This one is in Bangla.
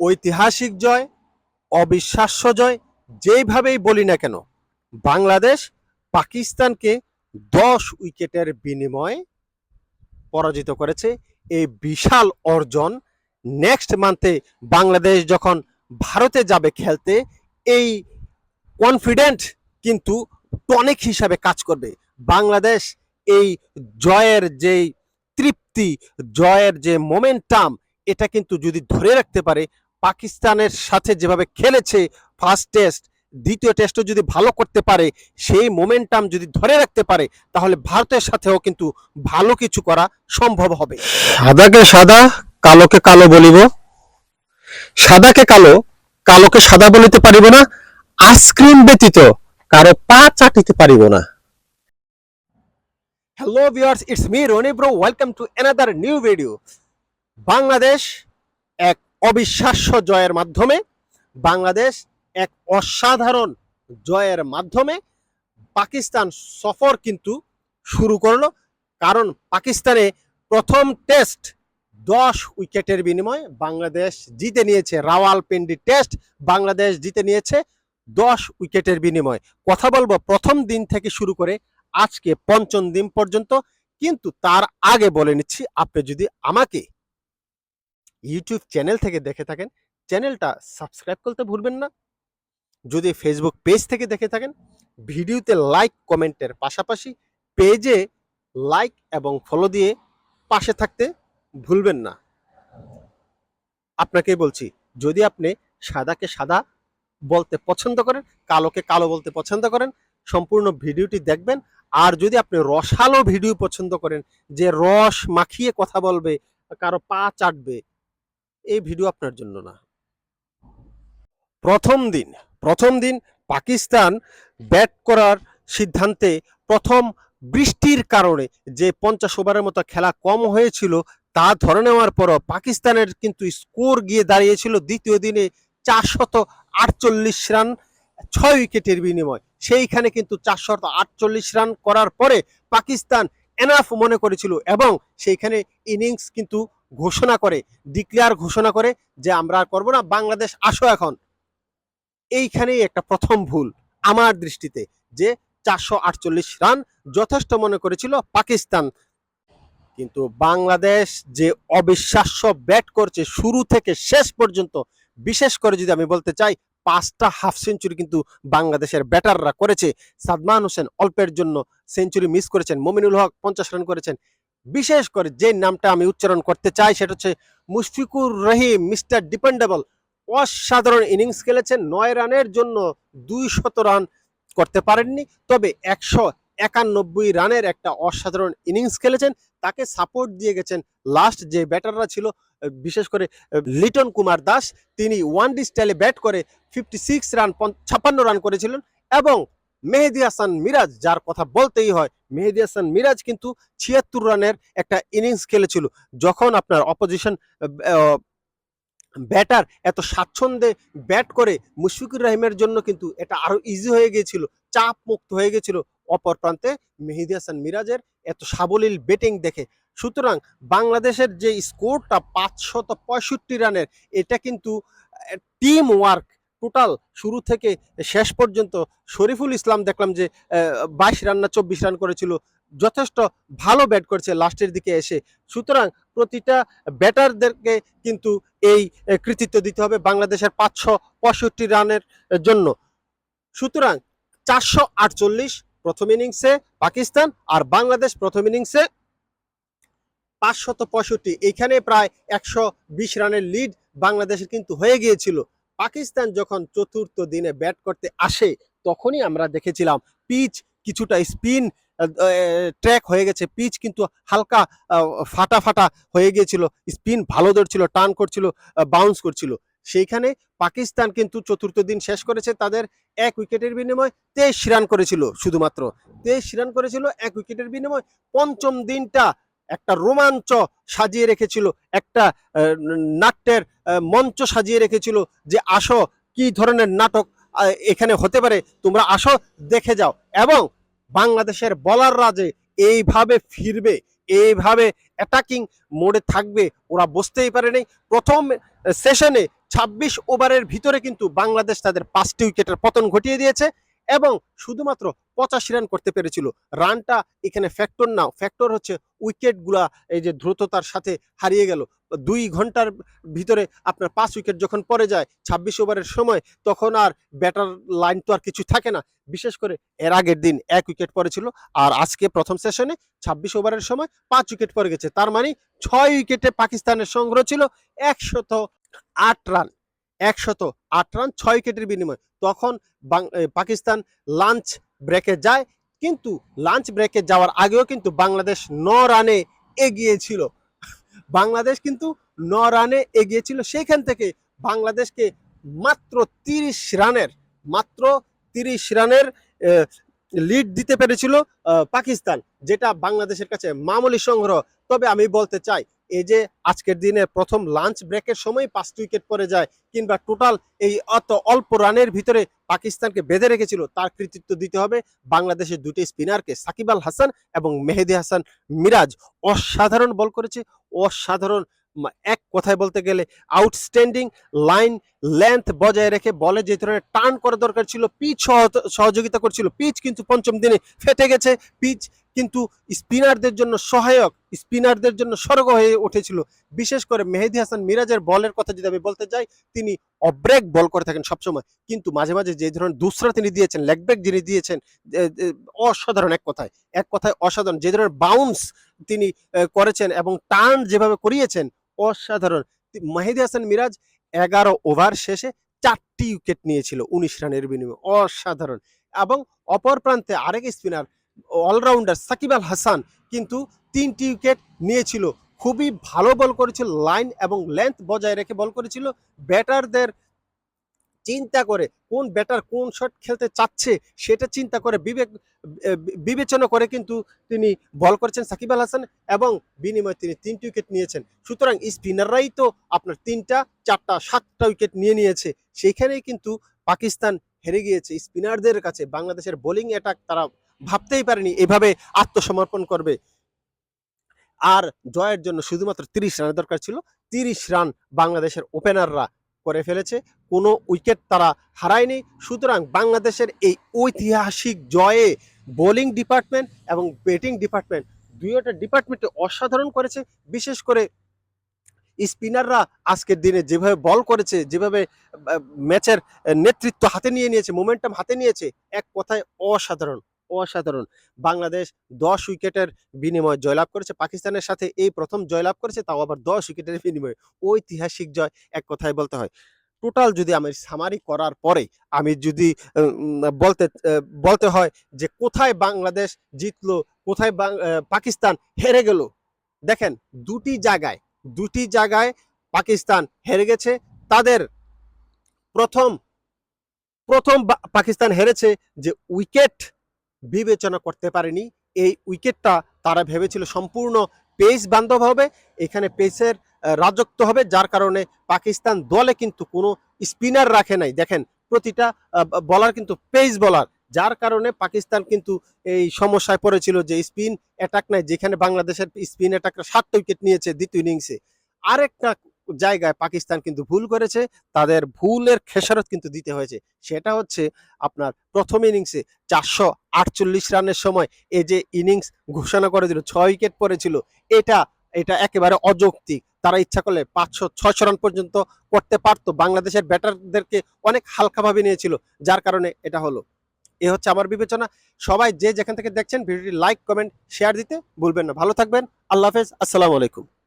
ঐতিহাসিক জয়, অবিশ্বাস্য জয়, যেইভাবেই বলি না কেন, বাংলাদেশ পাকিস্তানকে দশ উইকেটের বিনিময়ে পরাজিত করেছে। এই বিশাল অর্জন নেক্সট মান্থে বাংলাদেশ যখন ভারতে যাবে খেলতে, এই কনফিডেন্ট কিন্তু টনিক হিসাবে কাজ করবে। বাংলাদেশ এই জয়ের যেই তৃপ্তি, জয়ের যে মোমেন্টাম এটা কিন্তু যদি ধরে রাখতে পারে পাকিস্তানের সাথে যেভাবে খেলেছে ফার্স্ট টেস্ট দ্বিতীয় টেস্টও যদি ভালো করতে পারে সেই মোমেন্টাম যদি ধরে রাখতে পারে তাহলে ভারতের সাথেও কিন্তু ভালো কিছু করা সম্ভব হবে। সাদাকে সাদা কালোকে কালো বলিব। সাদাকে কালো কালোকে সাদা বলিতে পারিব না। আইসক্রিম ব্যতীত কারও পা চাটিতে পারিব না। Hello viewers it's me Rony bro welcome to another new video Bangladesh এক অবিশ্বাস্য জয়ের মাধ্যমে বাংলাদেশ এক অসাধারণ জয়ের মাধ্যমে পাকিস্তান সফর কিন্তু শুরু করল। কারণ পাকিস্তানে প্রথম টেস্ট দশ উইকেটের বিনিময়ে বাংলাদেশ জিতে নিয়েছে, রাওয়ালপিন্ডি টেস্ট বাংলাদেশ জিতে নিয়েছে দশ উইকেটের বিনিময়ে। কথা বলব প্রথম দিন থেকে শুরু করে আজকে পঞ্চম দিন পর্যন্ত, কিন্তু তার আগে বলে নিচ্ছি, আপনি যদি আমাকে ইউটিউব চ্যানেল থেকে দেখে থাকেন। চ্যানেলটা সাবস্ক্রাইব করতে ভুলবেন না। যদি ফেসবুক পেজ থেকে দেখে থাকেন, ভিডিওতে লাইক কমেন্টের পাশাপাশি পেজে লাইক এবং ফলো দিয়ে পাশে থাকতে ভুলবেন না। আপনাকেই বলছি, যদি আপনি সাদাকে সাদা বলতে পছন্দ করেন, কালোকে কালো বলতে পছন্দ করেন, সম্পূর্ণ ভিডিওটি দেখবেন। আর যদি আপনি রসালো ভিডিও পছন্দ করেন, যে রস মাখিয়ে কথা বলবে, কারও পা চাটবে এই ভিডিও আপনার জন্য না। প্রথম দিন প্রথম দিন পাকিস্তান ব্যাট করার সিদ্ধান্তে প্রথম বৃষ্টির কারণে যে পঞ্চাশ ওভারের মতো খেলা কম হয়েছিল, তা ধরে নেওয়ার পরও পাকিস্তানের কিন্তু স্কোর গিয়ে দাঁড়িয়েছিল দ্বিতীয় দিনে চারশত আটচল্লিশ রান, ছয় উইকেটের বিনিময়। সেইখানে কিন্তু চারশত আটচল্লিশ রান করার পরে পাকিস্তান এনাফ মনে করেছিল এবং সেইখানে ইনিংস কিন্তু ঘোষণা করে ডিক্লেয়ার ঘোষণা করে যে আমরা আর করব না, বাংলাদেশ আসো এখন। এইখানেই একটা প্রথম ভুল আমার দৃষ্টিতে যে চারশো আটচল্লিশ রান যথেষ্ট মনে করেছিল পাকিস্তান। কিন্তু বাংলাদেশ যে অবিশ্বাস্য ব্যাট করছে শুরু থেকে শেষ পর্যন্ত, বিশেষ করে যদি আমি বলতে চাই, পাঁচটা হাফ সেঞ্চুরি কিন্তু বাংলাদেশের ব্যাটাররা করেছে। সাদমান হোসেন অল্পের জন্য সেঞ্চুরি মিস করেছেন, মমিনুল হক পঞ্চাশ রান করেছেন বিশেষ করে যে নামটা আমি উচ্চারণ করতে চাই, সেটা হচ্ছে মুশফিকুর রহিম, মিস্টার ডিপেন্ডেবল। অসাধারণ ইনিংস খেলেছেন, নয় রানের জন্য দুই শত রান করতে পারেননি, তবে একশো একানব্বই রানের একটা অসাধারণ ইনিংস খেলেছেন। তাকে সাপোর্ট দিয়ে গেছেন লাস্ট যে ব্যাটাররা ছিল, বিশেষ করে লিটন কুমার দাস। তিনি ওয়ান ডি স্টাইলে ব্যাট করে ফিফটি সিক্স রান ছাপ্পান্ন রান করেছিলেন এবং মেহেদি হাসান মিরাজ, যার কথা বলতেই হয়, মেহেদি হাসান মিরাজ কিন্তু ছিয়াত্তর রানের একটা ইনিংস খেলেছিল। যখন আপনার অপোজিশন ব্যাটার এত স্বাচ্ছন্দ্যে ব্যাট করে, মুশফিকুর রহিমের জন্য কিন্তু এটা আরও ইজি হয়ে গিয়েছিল চাপ মুক্ত হয়ে গেছিল অপর প্রান্তে মেহেদি হাসান মিরাজের এত সাবলীল ব্যাটিং দেখে। সুতরাং বাংলাদেশের যে স্কোরটা পাঁচশত পঁয়ষট্টি রানের, এটা কিন্তু টিম ওয়ার্ক টোটাল শুরু থেকে শেষ পর্যন্ত শরীফুল ইসলাম দেখলাম যে বাইশ রান না চব্বিশ রান করেছিল। যথেষ্ট ভালো ব্যাট করছে লাস্টের দিকে এসে। সুতরাং প্রতিটা ব্যাটারদেরকে কিন্তু এই কৃতিত্ব দিতে হবে বাংলাদেশের পাঁচশো পঁয়ষট্টি রানের জন্য। সুতরাং চারশো আটচল্লিশ প্রথম ইনিংসে পাকিস্তান আর বাংলাদেশ প্রথম ইনিংসে পাঁচশত পঁয়ষট্টি। এখানে প্রায় একশো বিশ রানের লিড বাংলাদেশের কিন্তু হয়ে গিয়েছিল। পাকিস্তান যখন চতুর্থ দিনে ব্যাট করতে আসে, তখনই আমরা দেখেছিলাম পিচ কিছুটা স্পিন ট্র্যাক হয়ে গেছে। পিচ কিন্তু হালকা ফাটা ফাটা হয়ে গিয়েছিল। স্পিন ভালো ধরছিল টার্ন করছিল বাউন্স করছিল। সেইখানে পাকিস্তান কিন্তু চতুর্থ দিন শেষ করেছে। তাদের এক উইকেটের বিনিময় তেইশ রান করেছিল শুধুমাত্র। তেইশ রান করেছিল এক উইকেটের বিনিময়। পঞ্চম দিনটা একটা রোমাঞ্চ সাজিয়ে রেখেছিল, একটা নাট্যের মঞ্চ সাজিয়ে রেখেছিল যে আসো, কি ধরনের নাটক এখানে হতে পারে, তোমরা আসো, দেখে যাও। এবং বাংলাদেশের বলার রাজে এইভাবে ফিরবে, এইভাবে অ্যাটাকিং মোডে থাকবে, ওরা বুঝতেই পারেনি। প্রথম সেশনে ছাব্বিশ ওভারের ভিতরে কিন্তু বাংলাদেশ তাদের পাঁচটি উইকেটের পতন ঘটিয়ে দিয়েছে। এবং শুধুমাত্র পঁচাশি রান করতে পেরেছিল। রানটা এখানে ফ্যাক্টর না ফ্যাক্টর হচ্ছে উইকেটগুলা এই যে দ্রুততার সাথে হারিয়ে গেল। দুই ঘণ্টার ভিতরে আপনার পাঁচ উইকেট যখন পড়ে যায়, ছাব্বিশ ওভারের সময়, তখন আর ব্যাটার লাইন তো আর কিছু থাকে না। বিশেষ করে এর আগের দিন এক উইকেট পড়েছিল, আর আজকে প্রথম সেশনে ছাব্বিশ ওভারের সময় পাঁচ উইকেট পড়ে গেছে। তার মানে ছয় উইকেটে পাকিস্তানের সংগ্রহ ছিল একশত আট রান একশত আট রান, ছয় উইকেটের বিনিময়ে। তখন পাকিস্তান লাঞ্চ ব্রেকে যায়, কিন্তু লাঞ্চ ব্রেকে যাওয়ার আগেও কিন্তু বাংলাদেশ ন রানে এগিয়ে ছিল বাংলাদেশ কিন্তু ন রানে এগিয়ে ছিল সেখান থেকে বাংলাদেশকে মাত্র তিরিশ রানের, মাত্র তিরিশ রানের লিড দিতে পেরেছিল পাকিস্তান, যেটা বাংলাদেশের কাছে মামুলি সংগ্রহ। তবে আমি বলতে চাই এই যে আজকের দিনে প্রথম লাঞ্চ ব্রেকের সময় পাঁচটি উইকেট পড়ে যায়, কিংবা টোটাল এই অত অল্প রানের ভিতরে পাকিস্তানকে বেঁধে রেখেছিল, তার কৃতিত্ব দিতে হবে বাংলাদেশের দুটি স্পিনারকে সাকিব আল হাসান এবং মেহেদি হাসান মিরাজ। অসাধারণ বল করেছে, অসাধারণ এক কথায় বলতে গেলে আউটস্ট্যান্ডিং লাইন লেন্থ বজায় রেখে বলে যে ধরনের টার্ন করা দরকার ছিল পিচ সহযোগিতা করছিল। পিচ কিন্তু পঞ্চম দিনে ফেটে গেছে পিচ কিন্তু স্পিনারদের জন্য সহায়ক, স্পিনারদের জন্য স্বর্গ হয়ে উঠেছিল। বিশেষ করে মেহেদি হাসান মিরাজের বলের কথা যদি আমি বলতে চাই তিনি অব্রেক বল করে থাকেন সবসময়। কিন্তু মাঝে মাঝে যে ধরনের দুসরা তিনি দিয়েছেন, লেগ ব্রেক যিনি দিয়েছেন অসাধারণ এক কথায়। এক কথায় অসাধারণ। যে ধরনের বাউন্স তিনি করেছেন এবং টার্ন যেভাবে করিয়েছেন, অসাধারণ। মেহেদি হাসান মিরাজ এগারো ওভার শেষে চারটি উইকেট নিয়েছিল, উনিশ রানের বিনিময়ে। অসাধারণ। এবং অপর প্রান্তে আরেক স্পিনার অলরাউন্ডার সাকিব আল হাসান কিন্তু তিনটি উইকেট নিয়েছিল। খুবই ভালো বল করেছিল লাইন এবং লেন্থ বজায় রেখে বল করেছিল। ব্যাটারদের চিন্তা করে কোন ব্যাটার কোন শট খেলতে চাচ্ছে সেটা চিন্তা করে বিবেক বিবেচনা করে কিন্তু তিনি বল করেছেন সাকিব আল হাসান এবং বিনিময়ে তিনি তিনটি উইকেট নিয়েছেন। সুতরাং স্পিনাররাই তো আপনার তিনটা, চারটা, সাতটা উইকেট নিয়ে নিয়েছে। সেইখানেই কিন্তু পাকিস্তান হেরে গিয়েছে। স্পিনারদের কাছে বাংলাদেশের বোলিং অ্যাটাক তারা ভাবতেই পারেনি এভাবে আত্মসমর্পণ করবে। আর জয়ের জন্য শুধুমাত্র তিরিশ রানের দরকার ছিল। তিরিশ রান বাংলাদেশের ওপেনাররা করে ফেলেছে। কোনো উইকেট তারা হারায়নি। সুতরাং বাংলাদেশের এই ঐতিহাসিক জয়ে বোলিং ডিপার্টমেন্ট এবং ব্যাটিং ডিপার্টমেন্ট দুইটা ডিপার্টমেন্টে অসাধারণ করেছে। বিশেষ করে স্পিনাররা আজকের দিনে যেভাবে বল করেছে, যেভাবে ম্যাচের নেতৃত্ব হাতে নিয়ে নিয়েছে, মোমেন্টাম হাতে নিয়েছে, এক কথায় অসাধারণ। অসাধারণ। বাংলাদেশ দশ উইকেটের বিনিময়ে জয়লাভ করেছে। পাকিস্তানের সাথে এই প্রথম জয়লাভ করেছে, তাও আবার দশ উইকেটের বিনিময়ে। ঐতিহাসিক জয় এক কথায় বলতে হয়। টোটাল যদি আমি সামারি করার পরে আমি যদি বলতে বলতে হয় যে কোথায় বাংলাদেশ জিতলো, কোথায় পাকিস্তান হেরে গেল। দেখেন, দুটি জায়গায় দুটি জায়গায় পাকিস্তান হেরে গেছে। তাদের প্রথম প্রথম পাকিস্তান হেরেছে যে উইকেট বিবেচনা করতে পারেনি। এই উইকেটটা তারা ভেবেছিল সম্পূর্ণ পেস বান্ধব হবে। এখানে পেসের রাজত্ব হবে। যার কারণে পাকিস্তান দলে কিন্তু কোনো স্পিনার রাখে নাই। দেখেন, প্রতিটা বলার কিন্তু পেস বলার। যার কারণে পাকিস্তান কিন্তু এই সমস্যায় পড়েছিল যে স্পিন অ্যাটাক নাই। যেখানে বাংলাদেশের স্পিন অ্যাটাকরা সাতটা উইকেট নিয়েছে দ্বিতীয় ইনিংসে। আরেকটা জায়গায় পাকিস্তান কিন্তু ভুল করেছে, তাদের ভুলের খেসারত কিন্তু দিতে হয়েছে। সেটা হচ্ছে আপনার প্রথম ইনিংসে চারশো আটচল্লিশ রানের সময় এই যে ইনিংস ঘোষণা করে দিল, ছয় উইকেট পড়েছিল, এটা এটা একেবারে অযৌক্তিক। তারা ইচ্ছা করলে পাঁচশো, ছয়শো রান পর্যন্ত করতে পারতো। বাংলাদেশের ব্যাটারদেরকে অনেক হালকাভাবে নিয়েছিল, যার কারণে এটা হলো। এ হচ্ছে আমার বিবেচনা। সবাই যে যেখান থেকে দেখছেন, ভিডিওটি লাইক কমেন্ট শেয়ার দিতে ভুলবেন না। ভালো থাকবেন। আল্লাহ হাফেজ। আসসালামু আলাইকুম।